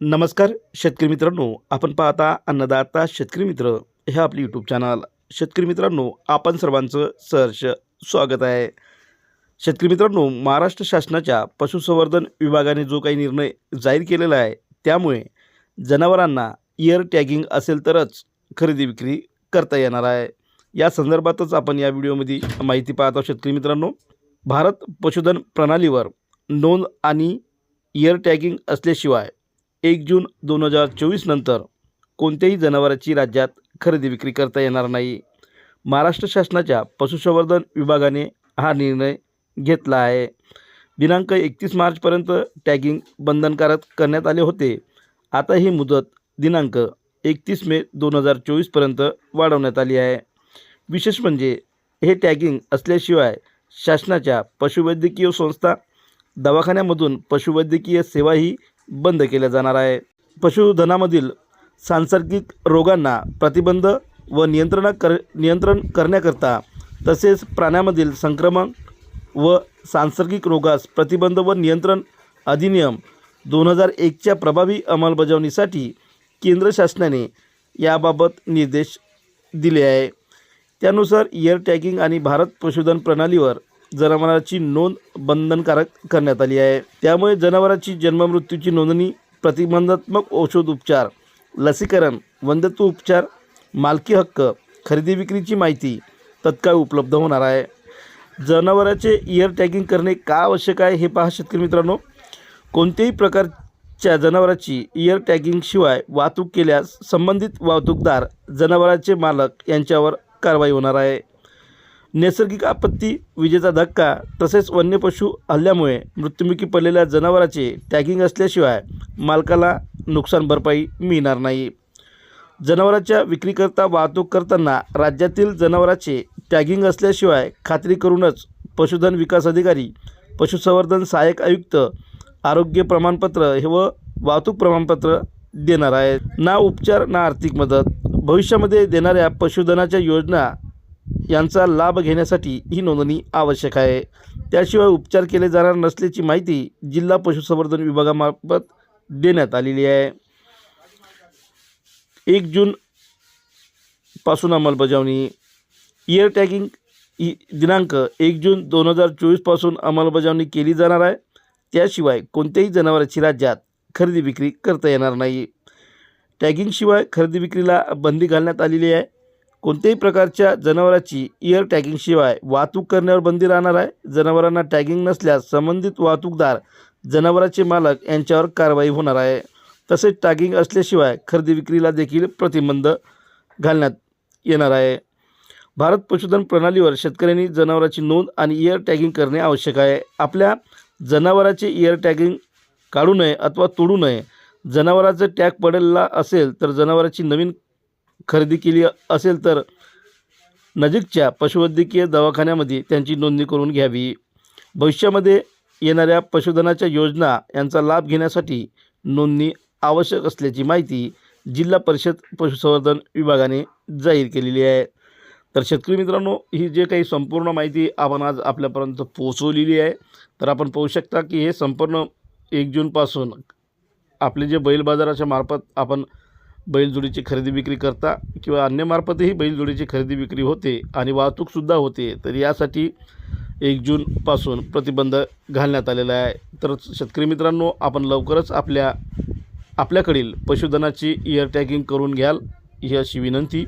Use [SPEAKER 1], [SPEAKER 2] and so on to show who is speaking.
[SPEAKER 1] नमस्कार शेतकरी मित्रांनो. आपण पाहता अन्नदाता शेतकरी मित्र हे आपले यूट्यूब चॅनल शेतकरी मित्रांनो आपण सर्वांचं सहर्ष स्वागत आहे. शेतकरी मित्रांनो महाराष्ट्र शासनाच्या पशुसंवर्धन विभागाने जो काही निर्णय जाहीर केलेला आहे त्यामुळे जनावरांना इयर टॅगिंग असेल तरच खरेदी विक्री करता येणार आहे. या संदर्भातच आपण या व्हिडिओमध्ये माहिती पाहत आहोत शेतकरी मित्रांनो. भारत पशुधन प्रणालीवर नोंद आणि इयर टॅगिंग असल्याशिवाय एक जून दोन हजार चोवीस नंतर कोणत्याही जनावराची राज्यात खरेदी विक्री करता येणार नाही. महाराष्ट्र शासनाच्या पशुसंवर्धन विभागाने हा निर्णय घेतला आहे. दिनांक एकतीस मार्चपर्यंत टॅगिंग बंधनकारक करण्यात आले होते. आता ही मुदत दिनांक एकतीस मे दोन हजार चोवीसपर्यंत वाढवण्यात आली आहे. विशेष म्हणजे हे टॅगिंग असल्याशिवाय शासनाच्या पशुवैद्यकीय संस्था दवाखान्यामधून पशुवैद्यकीय सेवाही बंद केल्या जाणार आहे. पशुधनामधील सांसर्गिक रोगांना प्रतिबंध व नियंत्रणा कर नियंत्रण करण्याकरता तसेच प्राण्यामधील संक्रमण व सांसर्गिक रोगास प्रतिबंध व नियंत्रण अधिनियम दोन हजार एकच्या प्रभावी अंमलबजावणीसाठी केंद्र शासनाने याबाबत निर्देश दिले आहे. त्यानुसार एअर टॅगिंग आणि भारत पशुधन प्रणालीवर जनावरांची नोंद बंधनकारक करण्यात आली आहे. त्यामुळे जनावरांची जन्ममृत्यूची नोंदणी प्रतिबंधात्मक औषध उपचार लसीकरण वंदत्व उपचार मालकी हक्क खरेदी विक्रीची माहिती तत्काळ उपलब्ध होणार आहे. जनावरांचे इयर टॅगिंग करणे का आवश्यक आहे हे पहा शेतकरी मित्रांनो. कोणत्याही प्रकारच्या जनावराची इयर टॅगिंगशिवाय वाहतूक केल्यास संबंधित वाहतूकदार जनावरांचे मालक यांच्यावर कारवाई होणार आहे. नैसर्गिक आपत्ती विजेचा धक्का तसेच वन्य पशु हल्ल्यामुळे मृत्युमुखी पडलेल्या जनावराचे टॅगिंग असल्याशिवाय मालकाला नुकसान भरपाई मिळणार नाही. जनावरांच्या विक्रीकरता वाहतूक करताना राज्यातील जनावराचे टॅगिंग असल्याशिवाय खात्री करूनच पशुधन विकास अधिकारी पशुसंवर्धन सहाय्यक आयुक्त आरोग्य प्रमाणपत्र हे व वाहतूक प्रमाणपत्र देणार आहेत. ना उपचार ना आर्थिक मदत. भविष्यामध्ये देणाऱ्या पशुधनाच्या योजना यांचा लाभ घेण्यासाठी ही नोंदणी आवश्यक आहे. त्याशिवाय उपचार केले जाणार नसल्याची माहिती जिल्हा पशुसंवर्धन विभागामार्फत देण्यात आलेली आहे. एक जून पासून अंमलबजावणी. इयर टॅगिंग ही दिनांक एक जून दोन हजार चोवीसपासून अंमलबजावणी केली जाणार आहे. त्याशिवाय कोणत्याही जनावरांची राज्यात खरेदी विक्री करता येणार नाही. टॅगिंगशिवाय खरेदी विक्रीला बंदी घालण्यात आलेली आहे. कोणत्याही प्रकारच्या जनावराची इयर टॅगिंगशिवाय वाहतूक करण्यावर बंदी राहणार आहे. जनावरांना टॅगिंग नसल्यास संबंधित वाहतूकदार जनावरांचे मालक यांच्यावर कारवाई होणार आहे. तसेच टॅगिंग असल्याशिवाय खरेदी विक्रीला देखील प्रतिबंध घालण्यात येणार आहे. भारत पशुधन प्रणालीवर शेतकऱ्यांनी जनावराची नोंद आणि इयर टॅगिंग करणे आवश्यक आहे. आपल्या जनावराचे इयर टॅगिंग काढू नये अथवा तोडू नये. जनावराचं टॅग पडलेला असेल तर जनावराची नवीन खरेदी केली असेल तर नजीकच्या पशुवैद्यकीय दवाखान्यामध्ये त्यांची नोंदणी करून घ्यावी. भविष्यामध्ये येणाऱ्या पशुधनाच्या योजना यांचा लाभ घेण्यासाठी नोंदणी आवश्यक असल्याची माहिती जिल्हा परिषद पशुसंवर्धन विभागाने जाहीर केलेली आहे. तर शेतकरी मित्रांनो ही जे काही संपूर्ण माहिती आपण आज आपल्यापर्यंत पोहोचवलेली आहे तर आपण पाहू शकता की हे संपूर्ण एक जूनपासून आपले जे बैल बाजाराच्या मार्फत आपण बैलजोडीची खरेदी विक्री करता किंवा अन्यमार्फतही बैलजोडीची खरेदी विक्री होते आणि वाहतूकसुद्धा होते तर यासाठी एक जूनपासून प्रतिबंध घालण्यात आलेला आहे. तर शेतकरी मित्रांनो आपण लवकरच आपल्या आपल्याकडील पशुधनाची इयर टॅगिंग करून घ्याल. ही अशी विनंती.